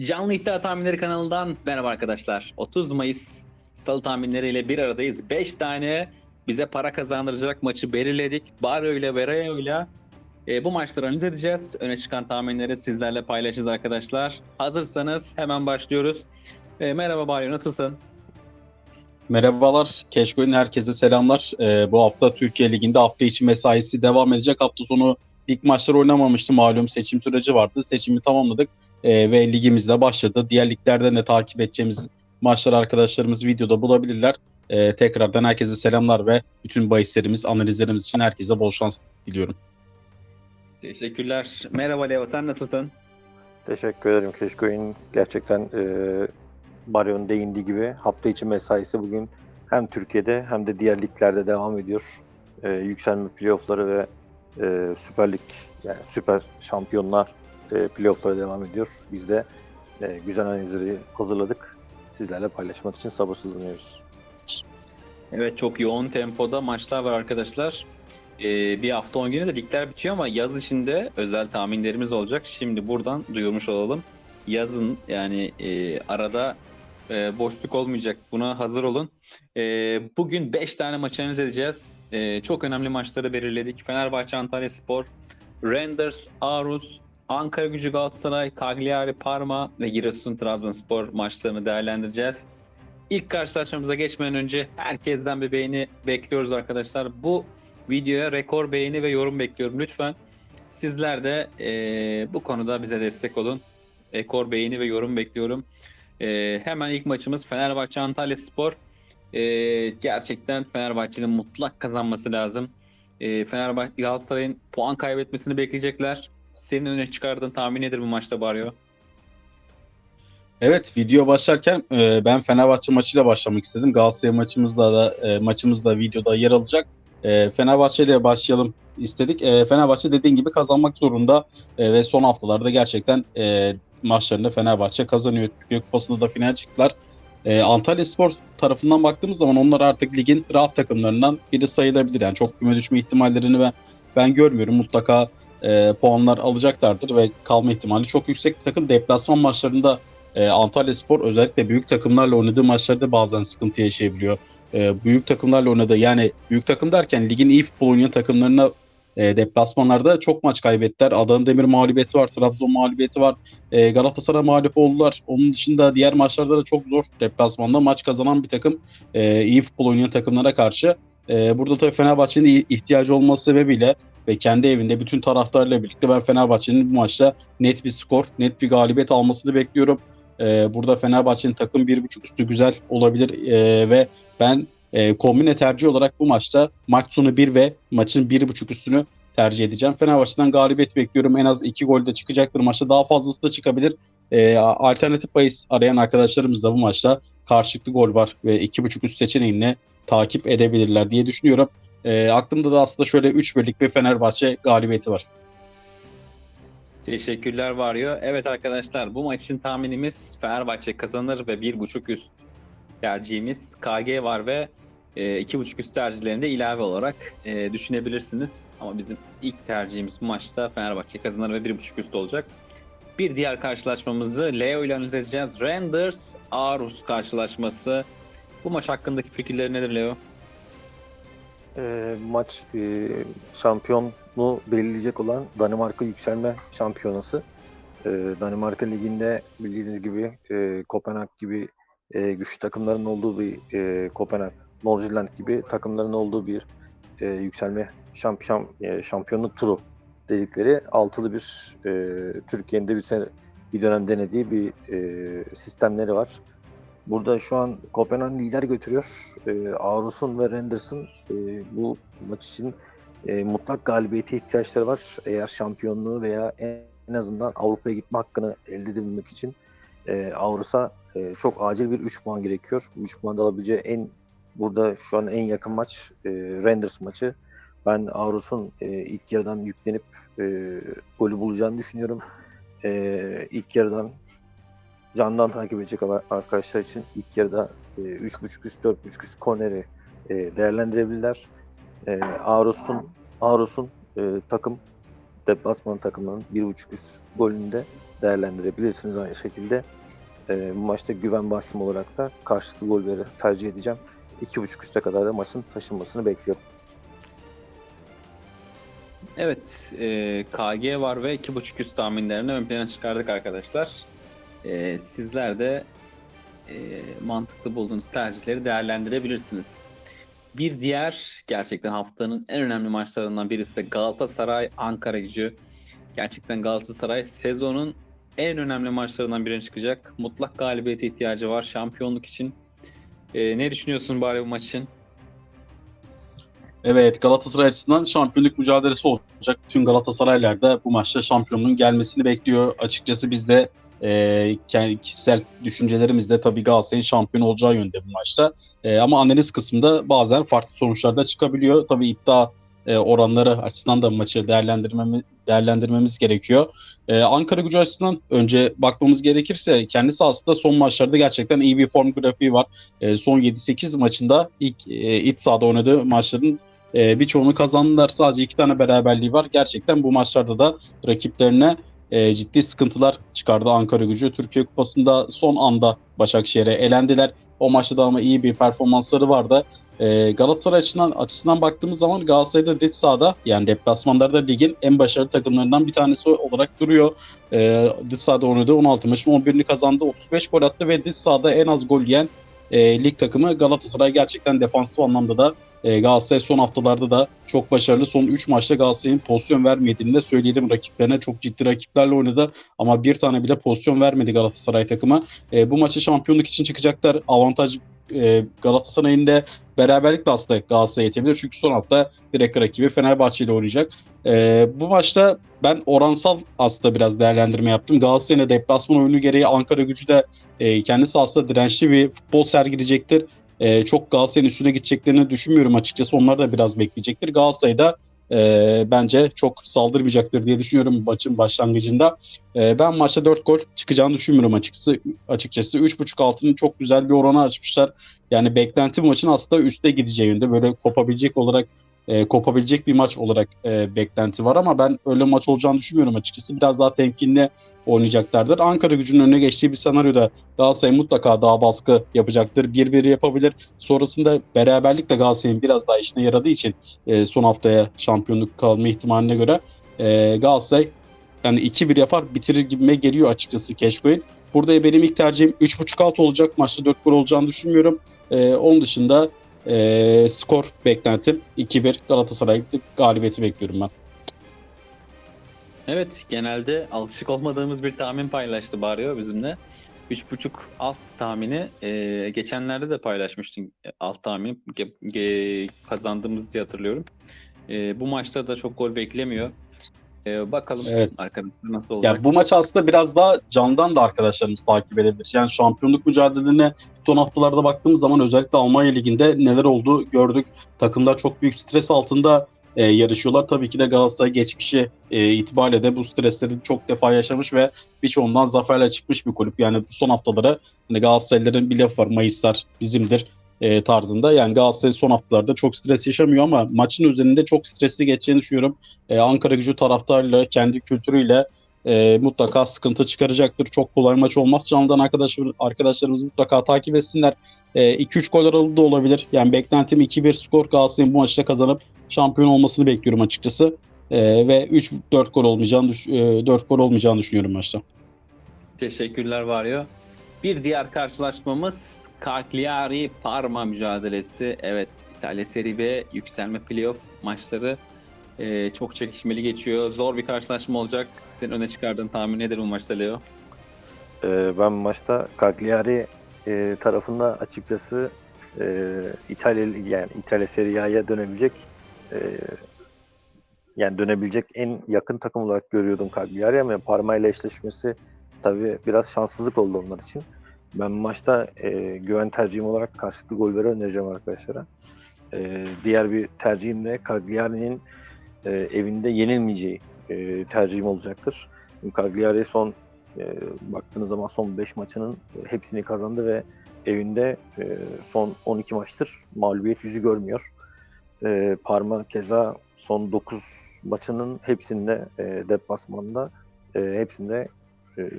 Canlı İddia Tahminleri kanalından merhaba arkadaşlar. 30 Mayıs salı tahminleriyle bir aradayız. 5 tane bize para kazandıracak maçı belirledik. Barrio ile Verayo ile e, bu maçları analiz edeceğiz. Öne çıkan tahminleri sizlerle paylaşacağız arkadaşlar. Hazırsanız hemen başlıyoruz. E, merhaba Barrio nasılsın? Merhabalar, Keşkoy'un herkese selamlar. Ee, bu hafta Türkiye Ligi'nde hafta içi mesaisi devam edecek. Hafta sonu lig maçları oynamamıştı. Malum seçim süreci vardı. Seçimi tamamladık ee, ve ligimiz de başladı. Diğer liglerden de takip edeceğimiz maçları arkadaşlarımız videoda bulabilirler. Ee, tekrardan herkese selamlar ve bütün bahislerimiz, analizlerimiz için herkese bol şans diliyorum. Teşekkürler. Merhaba Leo sen nasılsın? Teşekkür ederim Keşkoy'un gerçekten e, Baryon değindiği gibi hafta içi mesaisi bugün hem Türkiye'de hem de diğer liglerde devam ediyor. E, yükselme playoffları ve e, Süper Lig yani Süper Şampiyonlar e, playoffları devam ediyor. Biz de e, güzel analizleri hazırladık. Sizlerle paylaşmak için sabırsızlanıyoruz. Evet çok yoğun tempoda maçlar var arkadaşlar. Ee, bir hafta 10 günü de ligler bitiyor ama yaz içinde özel tahminlerimiz olacak. Şimdi buradan duyurmuş olalım. Yazın yani e, arada e, boşluk olmayacak. Buna hazır olun. E, bugün 5 tane maç analiz edeceğiz. E, çok önemli maçları belirledik. Fenerbahçe Antalya Spor, Renders, Arus, Ankara Gücü Galatasaray, Cagliari Parma ve Giresun Trabzonspor maçlarını değerlendireceğiz. İlk karşılaşmamıza geçmeden önce herkesten bir beğeni bekliyoruz arkadaşlar. Bu videoya rekor beğeni ve yorum bekliyorum lütfen. Sizler de eee, bu konuda bize destek olun. Rekor beğeni ve yorum bekliyorum. Eee, hemen ilk maçımız Fenerbahçe Antalya Spor. Eee, gerçekten Fenerbahçe'nin mutlak kazanması lazım. Eee Fenerbahçe Galatasaray'ın puan kaybetmesini bekleyecekler. Senin öne çıkardığın tahmin nedir bu maçta Barrio? Evet, video başlarken e, ben Fenerbahçe maçıyla başlamak istedim. Galatasaray maçımızda da e, maçımızda videoda yer alacak. E, Fenerbahçe ile başlayalım istedik. E, Fenerbahçe dediğin gibi kazanmak zorunda E, ve son haftalarda gerçekten e, maçlarında Fenerbahçe kazanıyor. Türkiye Kupası'nda da final çıktılar. E, Antalya Spor tarafından baktığımız zaman onlar artık ligin rahat takımlarından biri sayılabilir. Yani çok küme düşme ihtimallerini ben ben görmüyorum. Mutlaka e, puanlar alacaklardır ve kalma ihtimali çok yüksek. Takım deplasman maçlarında e, Antalya Spor özellikle büyük takımlarla oynadığı maçlarda bazen sıkıntı yaşayabiliyor. E, büyük takımlarla oynadığı yani büyük takım derken ligin iyi futbol oynayan takımlarına e, deplasmanlarda çok maç kaybettiler. Adana Demir mağlubiyeti var, Trabzon mağlubiyeti var. E, Galatasaray mağlup oldular. Onun dışında diğer maçlarda da çok zor deplasmanda maç kazanan bir takım e, iyi futbol oynayan takımlara karşı. E, burada tabii Fenerbahçe'nin ihtiyacı olması sebebiyle ve kendi evinde bütün taraftarlarla birlikte ben Fenerbahçe'nin bu maçta net bir skor, net bir galibiyet almasını bekliyorum. Ee, burada Fenerbahçe'nin takım 1.5 üstü güzel olabilir Ee, ve ben e, kombine tercih olarak bu maçta maç sonu 1 ve maçın 1.5 üstünü tercih edeceğim. Fenerbahçe'den galibiyet bekliyorum. En az 2 gol de çıkacaktır maçta. Daha fazlası da çıkabilir. Ee, alternatif bahis arayan arkadaşlarımız da bu maçta karşılıklı gol var ve 2.5 üst seçeneğini takip edebilirler diye düşünüyorum. Ee, aklımda da aslında şöyle 3 birlik bir Fenerbahçe galibiyeti var. Teşekkürler Varyo. Evet arkadaşlar bu maç için tahminimiz Fenerbahçe kazanır ve 1.5 üst tercihimiz KG var ve e, 2.5 üst tercihlerinde ilave olarak e, düşünebilirsiniz. Ama bizim ilk tercihimiz bu maçta Fenerbahçe kazanır ve 1.5 üst olacak. Bir diğer karşılaşmamızı Leo ile analiz edeceğiz. Renders Arus karşılaşması. Bu maç hakkındaki fikirleri nedir Leo? E, maç e, şampiyonu belirleyecek olan Danimarka Yükselme Şampiyonası. E, Danimarka Ligi'nde bildiğiniz gibi e, Kopenhag gibi e, güçlü takımların olduğu bir e, Kopenhag, Nordirland gibi takımların olduğu bir e, yükselme şampiyon e, şampiyonluk turu dedikleri altılı bir e, Türkiye'nin de bir sene bir dönem denediği bir e, sistemleri var. Burada şu an Kopenhag lider götürüyor. E, Aarhus'un ve Renders'ın e, bu maç için e, mutlak galibiyete ihtiyaçları var. Eğer şampiyonluğu veya en azından Avrupa'ya gitme hakkını elde edebilmek için e, Avrus'a e, çok acil bir 3 puan gerekiyor. Bu 3 puan da alabileceği en burada şu an en yakın maç e, Renders maçı. Ben Avrus'un e, ilk yarıdan yüklenip e, golü bulacağını düşünüyorum. E, ilk yarıdan candan takip edecek arkadaşlar için ilk yarıda e, 3.5 üst 4.5 üst korneri e, değerlendirebilirler. E, Aarhus'un Aarhus'un e, takım deplasman takımının 1.5 üst golünde değerlendirebilirsiniz aynı şekilde. E, bu maçta güven basım olarak da karşılıklı golleri tercih edeceğim. 2.5 üste kadar da maçın taşınmasını bekliyorum. Evet, e, KG var ve 2.5 üst tahminlerini ön plana çıkardık arkadaşlar. E, sizler de e, mantıklı bulduğunuz tercihleri değerlendirebilirsiniz. Bir diğer gerçekten haftanın en önemli maçlarından birisi de Galatasaray Ankara Gücü. Gerçekten Galatasaray sezonun en önemli maçlarından birine çıkacak. Mutlak galibiyete ihtiyacı var şampiyonluk için. E, ne düşünüyorsun bari bu maç için? Evet Galatasaray açısından şampiyonluk mücadelesi olacak. Tüm Galatasaraylar da bu maçta şampiyonluğun gelmesini bekliyor. Açıkçası biz de e, kişisel düşüncelerimizde tabii Galatasaray'ın şampiyon olacağı yönde bu maçta. E, ama analiz kısmında bazen farklı sonuçlar da çıkabiliyor. Tabii iddia e, oranları açısından da maçı değerlendirmemiz, değerlendirmemiz gerekiyor. E, Ankara gücü açısından önce bakmamız gerekirse kendisi aslında son maçlarda gerçekten iyi bir form grafiği var. E, son 7-8 maçında ilk e, iç sahada oynadığı maçların e, birçoğunu kazandılar. Sadece iki tane beraberliği var. Gerçekten bu maçlarda da rakiplerine e, ciddi sıkıntılar çıkardı Ankara gücü. Türkiye Kupası'nda son anda Başakşehir'e elendiler. O maçta da ama iyi bir performansları vardı. E, Galatasaray açısından, açısından baktığımız zaman Galatasaray'da dış sahada yani deplasmanlarda ligin en başarılı takımlarından bir tanesi olarak duruyor. E, dış sahada oynadı 16 maçın 11'ini kazandı. 35 gol attı ve dış sahada en az gol yiyen e, lig takımı Galatasaray gerçekten defansif anlamda da e, Galatasaray son haftalarda da çok başarılı. Son 3 maçta Galatasaray'ın pozisyon vermediğini de söyleyelim rakiplerine. Çok ciddi rakiplerle oynadı ama bir tane bile pozisyon vermedi Galatasaray takımı. E, bu maçı şampiyonluk için çıkacaklar. Avantaj e, Galatasaray'ın da beraberlikle aslında Galatasaray'a yetebilir. Çünkü son hafta direkt rakibi Fenerbahçe ile oynayacak. E, bu maçta ben oransal aslında biraz değerlendirme yaptım. Galatasaray'ın deplasman oyunu gereği Ankara gücü de e, kendisi aslında dirençli bir futbol sergileyecektir. E, çok Galatasaray'ın üstüne gideceklerini düşünmüyorum açıkçası. Onlar da biraz bekleyecektir. Galatasaray da e, bence çok saldırmayacaktır diye düşünüyorum maçın başlangıcında. E, ben maçta 4 gol çıkacağını düşünmüyorum açıkçası. Açıkçası 3.5 altının çok güzel bir orana açmışlar. Yani beklenti maçın aslında üste gideceği yönde. Böyle kopabilecek olarak e, kopabilecek bir maç olarak e, beklenti var ama ben öyle maç olacağını düşünmüyorum açıkçası. Biraz daha temkinli oynayacaklardır. Ankara gücünün önüne geçtiği bir senaryoda Galatasaray mutlaka daha baskı yapacaktır. 1-1 yapabilir. Sonrasında beraberlik de Galatasaray'ın biraz daha işine yaradığı için e, son haftaya şampiyonluk kalma ihtimaline göre e, Galatasaray yani 2-1 yapar bitirir gibime geliyor açıkçası Keşkoy'un. Burada benim ilk tercihim 3.5 alt olacak. Maçta 4 gol olacağını düşünmüyorum. E, onun dışında e, skor beklentim 2-1 Galatasaray galibiyeti bekliyorum ben. Evet, genelde alışık olmadığımız bir tahmin paylaştı Barrio bizimle. 3.5 alt tahmini e, geçenlerde de paylaşmıştın e, alt tahmini ge- ge- kazandığımız diye hatırlıyorum. E, bu maçta da çok gol beklemiyor. E, bakalım Evet. arkadaşlar nasıl olacak. Ya bu maç aslında biraz daha candan da arkadaşlarımız takip edebilir. Yani şampiyonluk mücadelelerine son haftalarda baktığımız zaman özellikle Almanya Ligi'nde neler oldu gördük. Takımlar çok büyük stres altında e, yarışıyorlar. Tabii ki de Galatasaray geçmişi e, itibariyle de bu stresleri çok defa yaşamış ve birçoğundan zaferle çıkmış bir kulüp. Yani bu son haftalara hani Galatasaraylıların bir laf var Mayıslar bizimdir e, tarzında. Yani Galatasaray son haftalarda çok stres yaşamıyor ama maçın üzerinde çok stresli geçeceğini düşünüyorum. E, Ankara gücü taraftarıyla, kendi kültürüyle e, mutlaka sıkıntı çıkaracaktır. Çok kolay maç olmaz. Canlıdan arkadaşlar, arkadaşlarımız mutlaka takip etsinler. E, 2-3 gol aralığı da olabilir. Yani beklentim 2-1 skor Galatasaray'ın bu maçta kazanıp şampiyon olmasını bekliyorum açıkçası. E, ve 3-4 gol olmayacağını düş- e, 4 gol olmayacağını düşünüyorum maçta. Teşekkürler Vario. Bir diğer karşılaşmamız Cagliari Parma mücadelesi. Evet İtalya Serie B yükselme playoff maçları e, çok çekişmeli geçiyor. Zor bir karşılaşma olacak. Senin öne çıkardığın tahmin nedir bu maçta Leo? Ee, ben maçta Cagliari e, tarafında açıkçası e, İtalya yani İtalya Serie A'ya dönebilecek e, yani dönebilecek en yakın takım olarak görüyordum Cagliari ama Parma ile eşleşmesi tabii biraz şanssızlık oldu onlar için. Ben maçta e, güven tercihim olarak karşılıklı golleri önereceğim arkadaşlara. E, diğer bir tercihim de Cagliari'nin e, evinde yenilmeyeceği e, tercihim olacaktır. Cagliari son e, baktığınız zaman son 5 maçının hepsini kazandı ve evinde e, son 12 maçtır mağlubiyet yüzü görmüyor. E, Parma keza son 9 maçının hepsinde e, deplasmanda e, hepsinde e,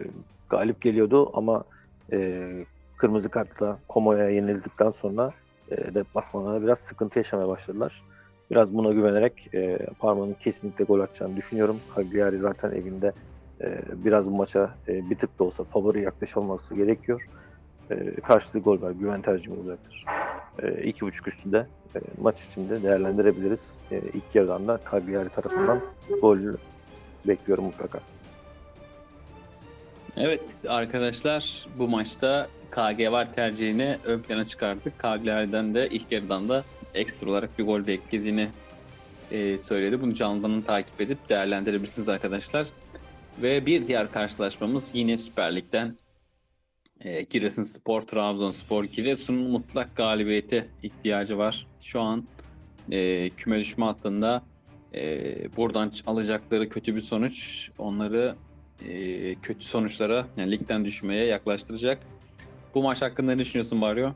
galip geliyordu ama e, kırmızı kartla Komo'ya yenildikten sonra e, deplasmanlarda biraz sıkıntı yaşamaya başladılar. Biraz buna güvenerek e, Parma'nın kesinlikle gol atacağını düşünüyorum. Cagliari zaten evinde e, biraz bu maça e, bir tık da olsa favori yaklaşılması gerekiyor. E, karşılığı gol var. Güven tercihim olacaktır. E, iki buçuk üstünde e, maç içinde değerlendirebiliriz. E, ilk yarıdan da Cagliari tarafından gol bekliyorum mutlaka. Evet arkadaşlar bu maçta KG var tercihini ön plana çıkardık. KG'lerden de ilk yarıdan da ekstra olarak bir gol beklediğini e, söyledi. Bunu canlıdan takip edip değerlendirebilirsiniz arkadaşlar. Ve bir diğer karşılaşmamız yine Süper Lig'den e, Giresunspor Trabzonspor Giresun'un mutlak galibiyete ihtiyacı var. Şu an e, küme düşme hattında e, buradan alacakları kötü bir sonuç onları kötü sonuçlara yani ligden düşmeye yaklaştıracak. Bu maç hakkında ne düşünüyorsun Barrio?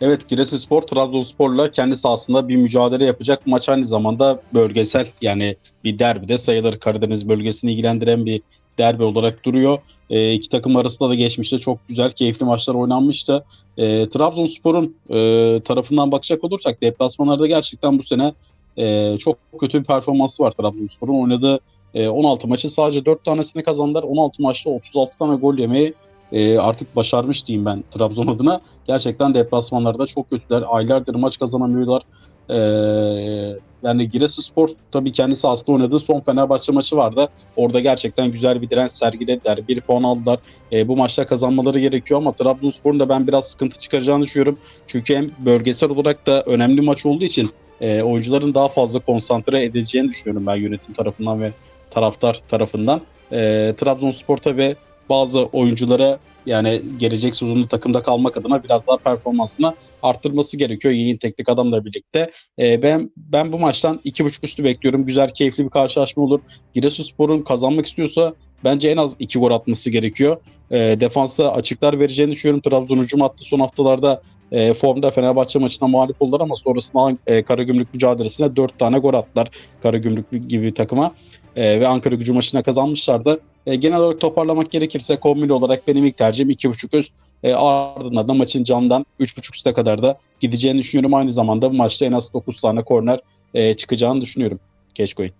Evet Giresunspor Trabzonspor'la kendi sahasında bir mücadele yapacak. Maç aynı zamanda bölgesel yani bir derbide sayılır. Karadeniz bölgesini ilgilendiren bir derbi olarak duruyor. E, iki takım arasında da geçmişte çok güzel, keyifli maçlar oynanmıştı. E, Trabzonspor'un e, tarafından bakacak olursak deplasmanlarda gerçekten bu sene e, çok kötü bir performansı var Trabzonspor'un. Oynadığı e, 16 maçı sadece 4 tanesini kazandılar. 16 maçta 36 tane gol yemeyi e, artık başarmış diyeyim ben Trabzon adına. Gerçekten deplasmanlarda çok kötüler. Aylardır maç kazanamıyorlar. Ee, yani Giresunspor tabii kendi sahasında oynadığı son Fenerbahçe maçı vardı. Orada gerçekten güzel bir direnç sergilediler. Bir puan aldılar. Ee, bu maçta kazanmaları gerekiyor ama Trabzonspor'un da ben biraz sıkıntı çıkaracağını düşünüyorum. Çünkü hem bölgesel olarak da önemli maç olduğu için e, oyuncuların daha fazla konsantre edileceğini düşünüyorum ben yönetim tarafından ve taraftar tarafından. E, Trabzonspor tabii bazı oyunculara yani gelecek sezonda takımda kalmak adına biraz daha performansını arttırması gerekiyor yeni teknik adamla birlikte. Ee, ben ben bu maçtan 2.5 üstü bekliyorum. Güzel, keyifli bir karşılaşma olur. Giresunspor'un kazanmak istiyorsa bence en az 2 gol atması gerekiyor. Ee, defansa açıklar vereceğini düşünüyorum. Trabzon hücum attı son haftalarda e, formda Fenerbahçe maçına mağlup oldular ama sonrasında e, Karagümrük mücadelesine 4 tane gol attılar. Karagümrük gibi takıma. E, ve Ankara gücü maçına kazanmışlardı. E, genel olarak toparlamak gerekirse kombine olarak benim ilk tercihim 2.5 üst. E, ardından da maçın camdan 3.5 üste kadar da gideceğini düşünüyorum. Aynı zamanda bu maçta en az 9 tane korner e, çıkacağını düşünüyorum. Keçko'yu.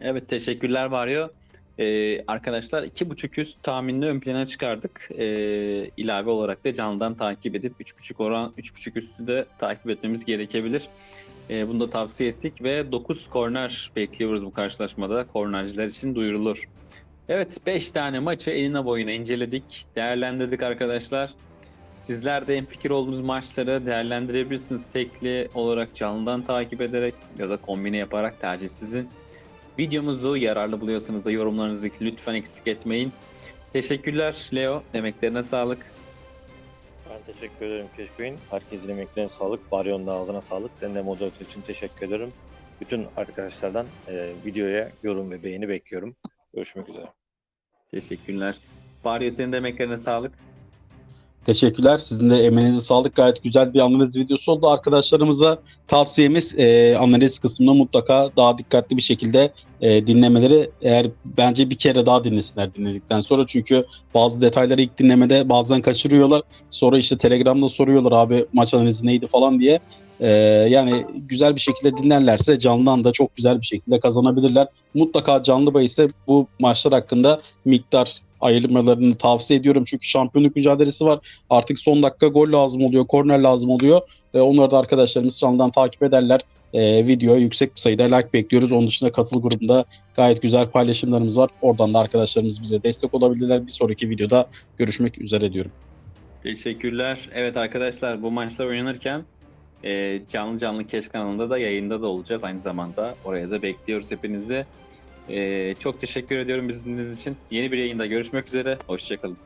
Evet teşekkürler Vario. Ee, arkadaşlar 2.5 üst tahminini ön plana çıkardık. Ee, ilave olarak da canlıdan takip edip 3.5 oran 3.5 üstü de takip etmemiz gerekebilir. Ee, bunu da tavsiye ettik ve 9 korner bekliyoruz bu karşılaşmada. Kornerciler için duyurulur. Evet 5 tane maçı eline boyuna inceledik, değerlendirdik arkadaşlar. Sizler de en fikir olduğunuz maçları değerlendirebilirsiniz. Tekli olarak canlıdan takip ederek ya da kombine yaparak tercih sizin. Videomuzu yararlı buluyorsanız da yorumlarınızı lütfen eksik etmeyin. Teşekkürler Leo. Emeklerine sağlık. Ben teşekkür ederim Keşköy'ün. Herkesin emeklerine sağlık. Baryon da ağzına sağlık. Senin de moderatör için teşekkür ederim. Bütün arkadaşlardan e, videoya yorum ve beğeni bekliyorum. Görüşmek üzere. Teşekkürler. Baryo senin de emeklerine sağlık. Teşekkürler. Sizin de emeğinize sağlık. Gayet güzel bir analiz videosu oldu. Arkadaşlarımıza tavsiyemiz e, analiz kısmında mutlaka daha dikkatli bir şekilde e, dinlemeleri eğer bence bir kere daha dinlesinler dinledikten sonra. Çünkü bazı detayları ilk dinlemede bazen kaçırıyorlar. Sonra işte Telegram'da soruyorlar abi maç analizi neydi falan diye. E, yani güzel bir şekilde dinlerlerse canlıdan da çok güzel bir şekilde kazanabilirler. Mutlaka canlı bahise bu maçlar hakkında miktar ayırmalarını tavsiye ediyorum. Çünkü şampiyonluk mücadelesi var. Artık son dakika gol lazım oluyor, korner lazım oluyor. E, onları da arkadaşlarımız canlıdan takip ederler. E, videoya yüksek bir sayıda like bekliyoruz. Onun dışında katıl grubunda gayet güzel paylaşımlarımız var. Oradan da arkadaşlarımız bize destek olabilirler. Bir sonraki videoda görüşmek üzere diyorum. Teşekkürler. Evet arkadaşlar bu maçlar oynanırken e, canlı canlı Keş kanalında da yayında da olacağız aynı zamanda. Oraya da bekliyoruz hepinizi. E, çok teşekkür ediyorum bizi dinlediğiniz için. Yeni bir yayında görüşmek üzere. Hoşçakalın.